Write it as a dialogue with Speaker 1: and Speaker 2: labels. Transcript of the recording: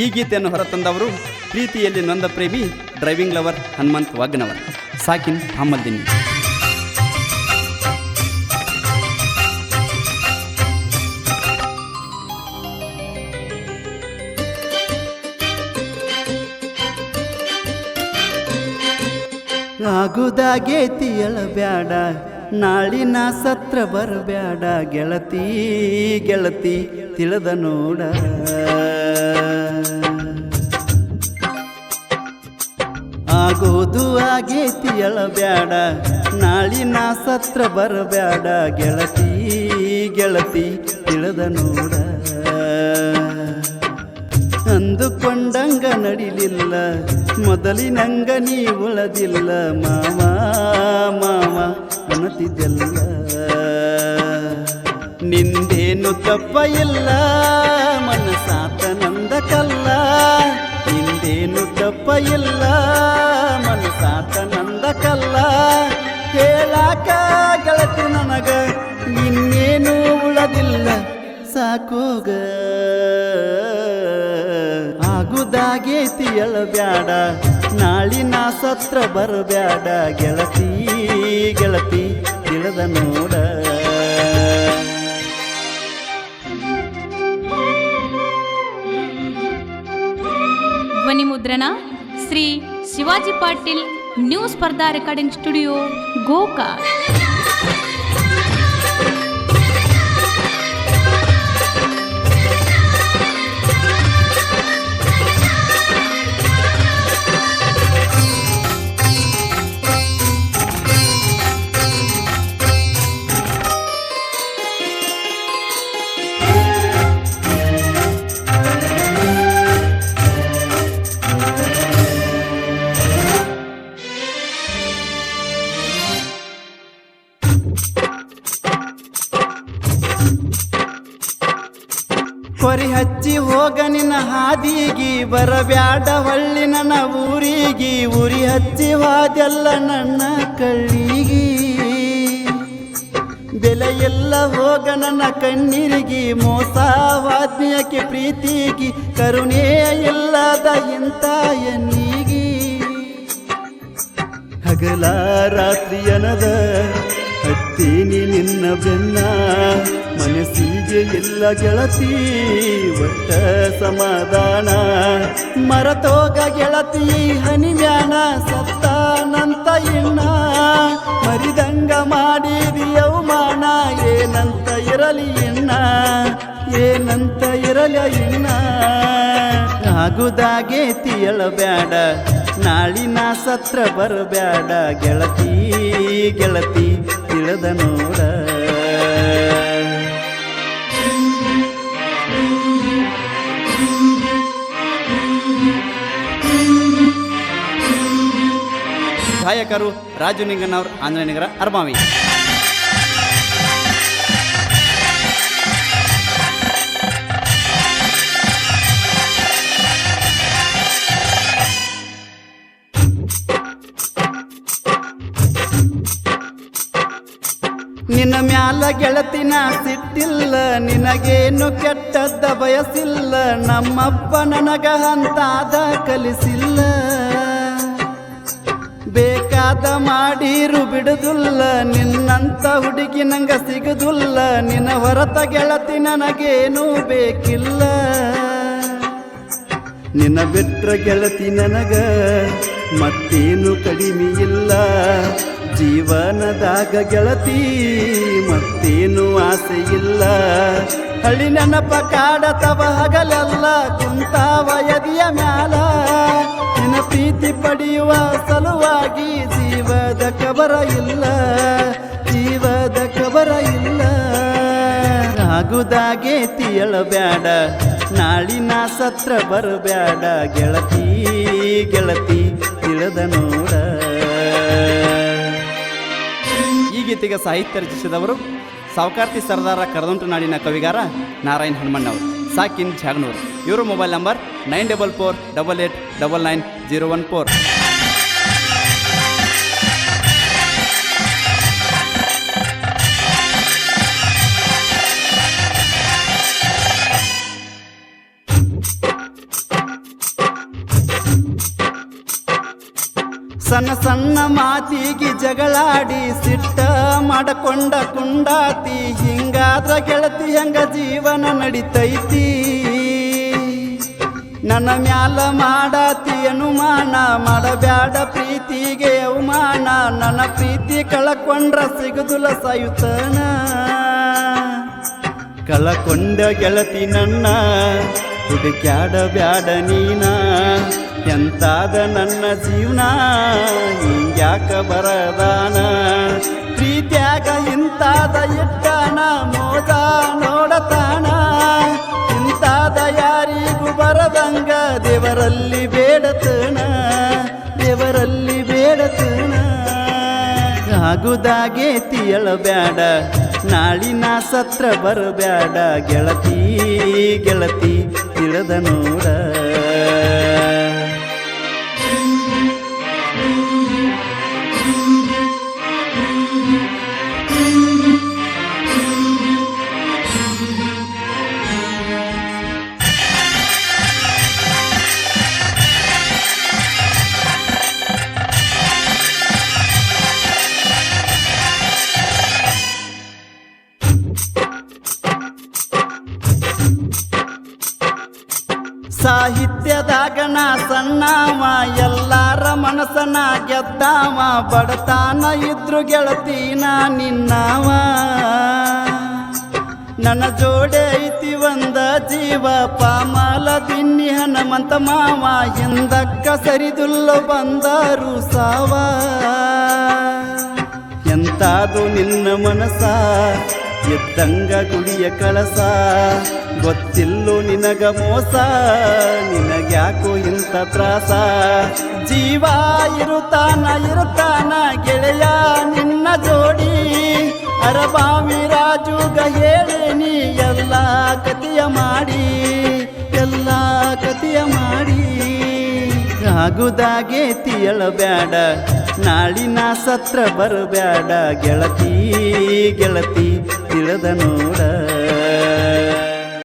Speaker 1: ಈ ಗೀತೆಯನ್ನು ಹೊರತಂದವರು ಪ್ರೀತಿಯಲ್ಲಿ ನೊಂದ ಪ್ರೇಮಿ ಡ್ರೈವಿಂಗ್ ಲವರ್ ಹನುಮಂತ್ ವಾಗ್ನವರ್. ಸಾಕಿನ್ ಅಹಮದ್ದಿನಿ ಆಗುದಾಗೇತಿ ಎಳಬ್ಯಾಡ ನಾಳಿನ ಸತ್ರ ಬರಬ್ಯಾಡ, ಗೆಳತಿ ಗೆಳತಿ, ತಿಳಿದ ನೋಡ. ಆಗೋದು ಆಗೇತಿ ಎಳಬ್ಯಾಡ, ನಾಳಿನ ಸತ್ರ ಬರಬ್ಯಾಡ, ಗೆಳತಿ ಗೆಳತಿ, ತಿಳಿದ ನೋಡ. ಅಂದುಕೊಂಡಂಗ ನಡಿಲಿಲ್ಲ. ಮೊದಲಿನಂಗ ನೀ ಉಳದಿಲ್ಲ. ಮಾವ ಮಾವ ಅನ್ನತಿದ್ದೆಲ್ಲ ನಿಂದೇನು ತಪ್ಪ ಇಲ್ಲ. ಮನಸಾತ ನಂದ ಕಲ್ಲ ನಿಂದೇನು ತಪ್ಪ ಇಲ್ಲ. ಮನಸಾತ ನಂದ ಕಲ್ಲ ಹೇಳಾಕ ಗೆಳತಿ ನನಗ ಇನ್ನೇನು ಉಳದಿಲ್ಲ. ಸಾಕೋಗ. ಆಗುದಾಗೇತಿ ಎಳಬ್ಯಾಡ ನಾಳಿನ ಸತ್ರ ಬರಬ್ಯಾಡ. ಗೆಳತಿ ಗೆಳತಿ, ತಿಳಿದ ನೋಡ.
Speaker 2: ಧ್ವನಿ ಮುದ್ರಣ Shri Shivaji Patil New Spardha Recording Studio ಗೋಕಾ
Speaker 1: ಬರಬ್ಯಾಡ ಹೊಳ್ಳಿ ನನ್ನ ಊರಿಗಿ ಉರಿ ಹಚ್ಚಿ ಹೋದೆಲ್ಲ ನನ್ನ ಕಳ್ಳಿಗಿ ಬೆಲೆ ಎಲ್ಲ ಹೋಗ ನನ್ನ ಕಣ್ಣೀರಿಗಿ, ಮೋಸ ವಾದ್ಯಕ್ಕೆ ಪ್ರೀತಿಗಿ ಕರುಣೆಯ ಇಲ್ಲದ ಇಂತ ಎನ್ನಿಗಿ ಹಗಲ ರಾತ್ರಿಯನದ ಹತ್ತೀನಿ ನಿನ್ನ ಬೆನ್ನ. ಮನಸ್ಸಿಗೆ ಎಲ್ಲ ಗೆಳತಿ, ಒಟ್ಟ ಸಮಾಧಾನ. ಮರತೋಗ ಗೆಳತಿ, ಹನಿಮ್ಯಾನ ಸತ್ತಾನಂತ ಇಣ್ಣ ಮರಿದಂಗ ಮಾಡಿದಿ ಅವಮಾನ, ಏನಂತ ಇರಲಿ ಇಣ್ಣ ಏನಂತ ಇರಲಿ ಇಣ್ಣ ಆಗುದಾಗೆ ತಿಳಬ್ಯಾಡ ನಾಳಿನ ಸತ್ರ ಬರಬ್ಯಾಡ. ಗೆಳತಿ ಗೆಳತಿ, ತಿಳಿದ ನೋಡ. ಗಾಯಕರು ರಾಜು ನಿಂಗನವ್ರ ಆಂಜನೇಯನಗರ ಅರ್ಮಾವಿ ನಿನ್ನ ಮ್ಯಾಲ ಗೆಳತಿನ ಸಿಟ್ಟಿಲ್ಲ, ನಿನಗೇನು ಕೆಟ್ಟದ್ದ ಬಯಸಿಲ್ಲ, ನಮ್ಮಪ್ಪ ನನಗ ಅಂತಾದ ಕಲಿಸಿಲ್ಲ. ಬೇಕಾದ ಮಾಡಿರು ಬಿಡುದುಲ್ಲ, ನಿನ್ನಂತ ಹುಡುಗಿ ನಂಗ ಸಿಗುದುಲ್ಲ, ನಿನ್ನ ಹೊರತ ಗೆಳತಿ ನನಗೇನೂ ಬೇಕಿಲ್ಲ. ನಿನ್ನ ಬಿಟ್ರ ಗೆಳತಿ ನನಗ ಮತ್ತೇನು ಕಡಿಮೆ ಇಲ್ಲ. ಜೀವನದಾಗ ಗೆಳತಿ ಮತ್ತೇನು ಆಸೆ ಇಲ್ಲ. ಹಳ್ಳಿ ನೆನಪ ಕಾಡತವ ಹಗಲೆಲ್ಲ, ಕುಂತಾವ ಎದಿಯ ಮ್ಯಾಲ. ನಿನ್ನ ಪ್ರೀತಿ ಪಡೆಯುವ ಸಲುವಾಗಿ ಜೀವದ ಕಬರ ಇಲ್ಲ ಜೀವದ ಕಬರ ಇಲ್ಲ. ಆಗುದಾಗೆ ತಿಳಬೇಡ ನಾಳಿನ ಸತ್ರ ಬರಬ್ಯಾಡ ಗೆಳತಿ ಗೆಳತಿ ತಿಳಿದ ನೋಡ. ಈ ಗೀತೆಗೆ ಸಾಹಿತ್ಯ ರಚಿಸಿದವರು ಸಾವುಕಾರ್ತಿ ಸರ್ದಾರ ಕರದಂಟು ನಾಡಿನ ಕವಿಗಾರ ನಾರಾಯಣ್ ಹನುಮಣ್ಣವರು. ಸಾಕಿನ್ ಜಾಗನೂರು ಇವರ mobile number nine double four double eight double nine zero one four ಸಣ್ಣ ಸಣ್ಣ ಮಾತಿಗೆ ಜಗಳಾಡಿ ಸಿಟ್ಟ ಮಾಡಕೊಂಡ ಕುಂಡಾತಿ, ಹಿಂಗಾದ್ರ ಗೆಳತಿ ಹೆಂಗ ಜೀವನ ನಡಿತೈತಿ. ನನ್ನ ಮ್ಯಾಲ ಮಾಡಾತಿ ಅನುಮಾನ, ಮಾಡಬ್ಯಾಡ ಪ್ರೀತಿಗೆ ಅವಮಾನ, ನನ್ನ ಪ್ರೀತಿ ಕಳಕೊಂಡ್ರ ಸಿಗದುಲ ಸಾಯುತ್ತನ ಕಳಕೊಂಡ ಗೆಳತಿ ನನ್ನ ಹುಡುಕ್ಯಾಡ ಬ್ಯಾಡ ನೀನ. ಎಂತಾದ ನನ್ನ ಜೀವನ, ಹಿಂಗ್ಯಾಕ ಬರದಾನ? ಪ್ರೀತ್ಯಾಗ ಇಂತಾದ ಇಟ್ಟಾನ ಮೋದ ನೋಡತಾನ? ಇಂತಾದ ಯಾರಿಗೂ ಬರದಂಗ ದೇವರಲ್ಲಿ ಬೇಡತನ? ದೇವರಲ್ಲಿ ಬೇಡತನ? ಆಗುದಾಗೆ ತಿಯಳಬ್ಯಾಡ, ನಾಳಿನ ಸತ್ರ ಬರಬ್ಯಾಡ, ಗೆಳತಿ ಗೆಳತಿ. ತಿಳಿದ ಸಣ್ಣ ಸಣ್ಣವ, ಎಲ್ಲಾರ ಮನಸ್ಸನ ಗೆದ್ದಾವ, ಬಡತಾನ ಇದ್ರು ಗೆಳತೀನ ನಿನ್ನವ. ನನ್ನ ಜೋಡೆ ಐತಿ ಒಂದ ಜೀವ ಪಾಮಲ ದಿನ್ನಿ ಹನುಮಂತ ಮಾವ, ಎಂದಕ್ಕ ಸರಿದುಲ್ಲ ಬಂದರು ಸಾವ. ಎಂತಾದು ನಿನ್ನ ಮನಸ ಎದ್ದಂಗ ಗುಡಿಯ ಕಳಸ, ಗೊತ್ತಿಲ್ಲೋ ನಿನಗ ಮೋಸ, ನಿನಗ್ಯಾಕೋ ಇಂಥ ತ್ರಾಸ. ಜೀವ ಇರುತ್ತಾನ ಇರುತ್ತಾನ ಗೆಳೆಯ, ನಿನ್ನ ಜೋಡಿ. ಅರಬಾವಿ ರಾಜುಗ ನೀ ಎಲ್ಲ ಕತಿಯ ಮಾಡಿ, ಎಲ್ಲ ಕತಿಯ ಮಾಡಿ. ಆಗುದಾಗೆ ತಿಳಬ್ಯಾಡ ನಾಳಿನ ಸತ್ರ ಬರಬ್ಯಾಡ, ಗೆಳತಿ ಗೆಳತಿ. ತಿಳಿದ ನೋಡ.